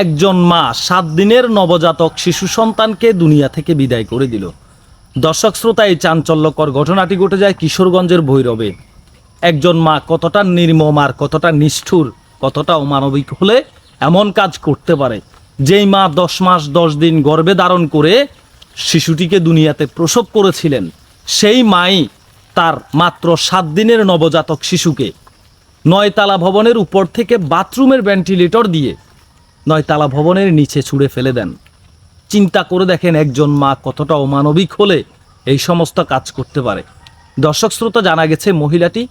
একজন মা সাত দিনের নবজাতক শিশু সন্তানকে দুনিয়া থেকে বিদায় করে দিল। দর্শক শ্রোতা, এই চাঞ্চল্যকর ঘটনাটি ঘটে যায় কিশোরগঞ্জের ভৈরবে। একজন মা কতটা নির্মম আর কতটা নিষ্ঠুর, কতটা অমানবিক হলে এমন কাজ করতে পারে? যেই মা দশ মাস দশ দিন গর্ভে ধারণ করে শিশুটিকে দুনিয়াতে প্রসব করেছিলেন, সেই মাই তার মাত্র সাত দিনের নবজাতক শিশুকে নয়তালা ভবনের উপর থেকে বাথরুমের ভেন্টিলেটর দিয়ে নয়তালা ভবনের নিচে ছুঁড়ে ফেলে দেন। চিন্তা করে দেখেন একজন মা কতটা অমানবিক হলে এই সমস্ত কাজ করতে পারে। দর্শক শ্রোতা, জানা গেছে মহিলাটি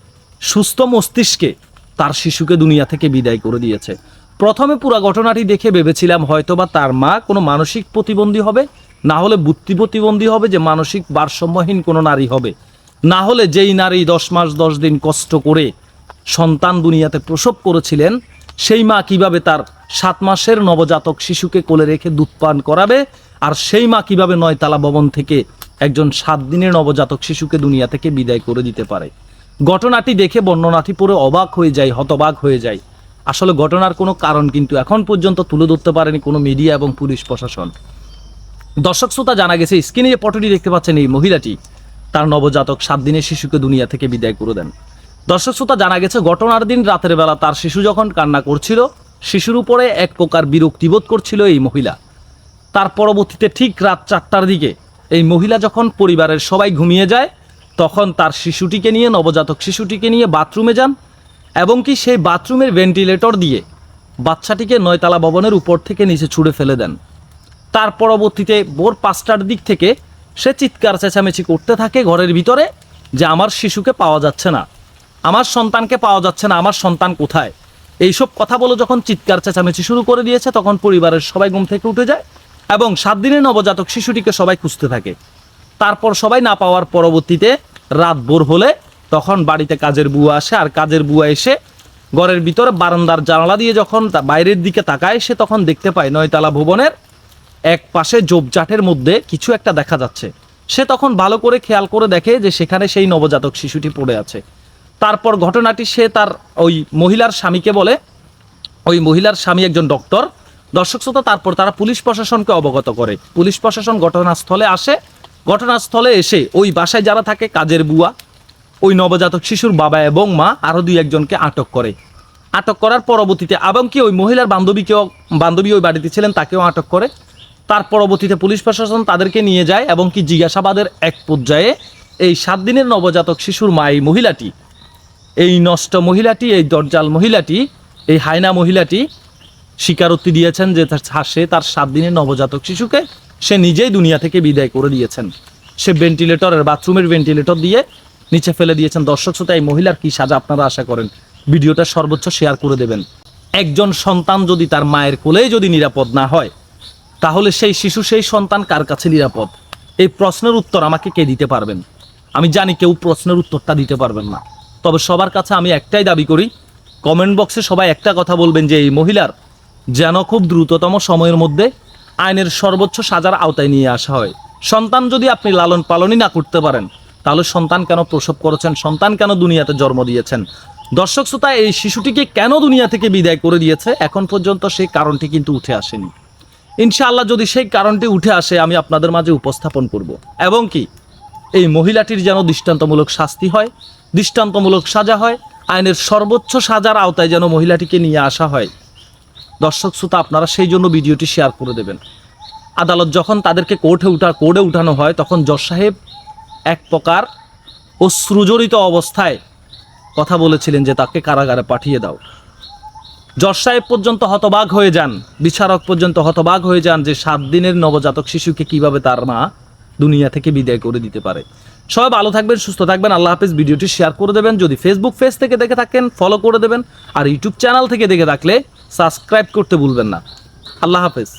সুস্থ মস্তিষ্কে তার শিশুকে দুনিয়া থেকে বিদায় করে দিয়েছে। প্রথমে পুরো ঘটনাটি দেখে ভেবেছিলাম হয়তোবা তার মা কোনো মানসিক প্রতিবন্ধী হবে, না হলে বুদ্ধি প্রতিবন্ধী হবে যে মানসিক ভারসাম্যহীন কোনো নারী হবে। না হলে যেই নারী দশ মাস দশ দিন কষ্ট করে সন্তান দুনিয়াতে প্রসব করেছিলেন সেই মা কীভাবে তার সাত মাসের নবজাতক শিশুকে কোলে রেখে দুধ পান করাবে? আর সেই মা কীভাবে নয়তালা ভবন থেকে একজন সাত দিনের নবজাতক শিশুকে দুনিয়া থেকে বিদায় করে দিতে পারে? ঘটনাটি দেখে বর্ণনাটি পড়ে অবাক হয়ে যায়, হতবাক হয়ে যায়। আসলে ঘটনার কোনো কারণ কিন্তু এখন পর্যন্ত তুলে ধরতে পারেনি কোনো মিডিয়া এবং পুলিশ প্রশাসন। দর্শক শ্রোতা, জানা গেছে, স্ক্রিনে যে পটটি দেখতে পাচ্ছেন এই মহিলাটি, তার নবজাতক সাত দিনের শিশুকে দুনিয়া থেকে বিদায় করে দেন। দর্শক শ্রোতা, জানা গেছে ঘটনার দিন রাতের বেলা তার শিশু যখন কান্না করছিল, শিশুর উপরে এক প্রকার বিরক্তিবোধ করছিল এই মহিলা। তার পরবর্তীতে ঠিক রাত চারটার দিকে এই মহিলা যখন পরিবারের সবাই ঘুমিয়ে যায়, তখন তার শিশুটিকে নিয়ে, নবজাতক শিশুটিকে নিয়ে বাথরুমে যান এবং কি সেই বাথরুমের ভেন্টিলেটর দিয়ে বাচ্চাটিকে নয়তলা ভবনের উপর থেকে নিচে ছুঁড়ে ফেলে দেন। তার পরবর্তীতে ভোর পাঁচটার দিক থেকে সে চিৎকার চেঁচামেচি করতে থাকে ঘরের ভিতরে যে আমার শিশুকে পাওয়া যাচ্ছে না। আমার সন্তানকে পাওয়া যাচ্ছে না, আমার সন্তান কোথায়? এইসব কথা বলে যখন চিৎকার চেঁচামেচি শুরু করে দিয়েছে, তখন পরিবারের সবাই ঘুম থেকে উঠে যায় এবং সাত দিনের নবজাতক শিশুটিকে সবাই খুঁজতে থাকে। তারপর সবাই না পাওয়ার পরবর্তীতে রাত ভোর হলে তখন বাড়িতে কাজের বুয়া আসে আর কাজের বুয়া এসে ঘরের ভিতরে বারান্দার জানালা দিয়ে যখন বাইরের দিকে তাকায়, সে তখন দেখতে পায় নয়তলা ভবনের এক পাশে জোবজাটের মধ্যে কিছু একটা দেখা যাচ্ছে। সে তখন ভালো করে খেয়াল করে দেখে যে সেখানে সেই নবজাতক শিশুটি পড়ে আছে। তারপর ঘটনাটি সে তার ওই মহিলার স্বামীকে বলে, ওই মহিলার স্বামী একজন ডক্টর। দর্শক শ্রোতা, তারপর তারা পুলিশ প্রশাসনকে অবগত করে। পুলিশ প্রশাসন ঘটনাস্থলে আসে। ঘটনাস্থলে এসে ওই বাসায় যারা থাকে, কাজের বুয়া, ওই নবজাতক শিশুর বাবা এবং মা আরও দুই একজনকে আটক করে। আটক করার পরবর্তীতে, এবং কি ওই মহিলার বান্ধবীকেও, বান্ধবী ওই বাড়িতে ছিলেন, তাকেও আটক করে। তার পরবর্তীতে পুলিশ প্রশাসন তাদেরকে নিয়ে যায় এবং কি জিজ্ঞাসাবাদের এক পর্যায়ে এই সাত দিনের নবজাতক শিশুর মা, এই মহিলাটি এই নষ্ট মহিলাটি, এই দরজাল মহিলাটি, এই হায়না মহিলাটি স্বীকারোক্তি দিয়েছেন যে তার- সে তার সাত দিনের নবজাতক শিশুকে সে নিজেই দুনিয়া থেকে বিদায় করে দিয়েছেন। সে ভেন্টিলেটরের বাথরুমের ভেন্টিলেটর দিয়ে নিচে ফেলে দিয়েছেন। দর্শক শ্রোতা, এই মহিলার কি সাজা আপনারা আশা করেন? ভিডিওটা সর্বোচ্চ শেয়ার করে দেবেন। একজন সন্তান যদি তার মায়ের কোলেই যদি নিরাপদ না হয়, তাহলে সেই শিশু, সেই সন্তান কার কাছে নিরাপদ? এই প্রশ্নের উত্তর আমাকে কে দিতে পারবেন? আমি জানি কেউ প্রশ্নের উত্তরটা দিতে পারবেন না। তবে সবার কাছে আমি একটাই দাবি করি কমেন্ট বক্সে সবাই একটা কথা বলবেন যে এই মহিলার যেন খুব দ্রুততম সময়ের মধ্যে আইনের সর্বোচ্চ সাজার আওতায় নিয়ে আসা হয়। সন্তান যদি আপনি লালন পালনই না করতে পারেন, তাহলে সন্তান কেন প্রসব করেছেন? সন্তান কেন দুনিয়াতে জন্ম দিয়েছেন? দর্শক শ্রোতা, এই শিশুটিকে কেন দুনিয়া থেকে বিদায় করে দিয়েছে? এখন পর্যন্ত সেই কারণটি কিন্তু উঠে আসেনি। ইনশাআল্লাহ যদি সেই কারণটি উঠে আসে, আমি আপনাদের মাঝে উপস্থাপন করব। এবং কি, এই মহিলাটির যেন দৃষ্টান্তমূলক শাস্তি হয় দৃষ্টান্তমূলক সাজা হয়, আইনের সর্বোচ্চ সাজার আওতায় যেন মহিলাটিকে নিয়ে আসা হয়। দর্শক শ্রোতা, আপনারা সেই জন্য ভিডিওটি শেয়ার করে দেবেন। আদালত যখন তাদেরকে কোর্টে উঠা, কোর্টে উঠানো হয়, তখন জজ সাহেব এক প্রকার অশ্রুজড়িত অবস্থায় কথা বলেছিলেন যে তাকে কারাগারে পাঠিয়ে দাও। জজ সাহেব পর্যন্ত হতবাগ হয়ে যান, বিচারক পর্যন্ত হতবাগ হয়ে যান যে সাত দিনের নবজাতক শিশুকে কীভাবে তার মা দুনিয়া থেকে বিদায় করে দিতে পারে। সবাই ভালো থাকবেন, সুস্থ থাকবেন। আল্লাহ হাফেজ, ভিডিওটি শেয়ার করে দেবেন। যদি ফেসবুক পেজ থেকে দেখে থাকেন ফলো করে দেবেন। আর ইউটিউব চ্যানেল থেকে দেখে থাকলে সাবস্ক্রাইব করতে ভুলবেন না। আল্লাহ হাফেজ।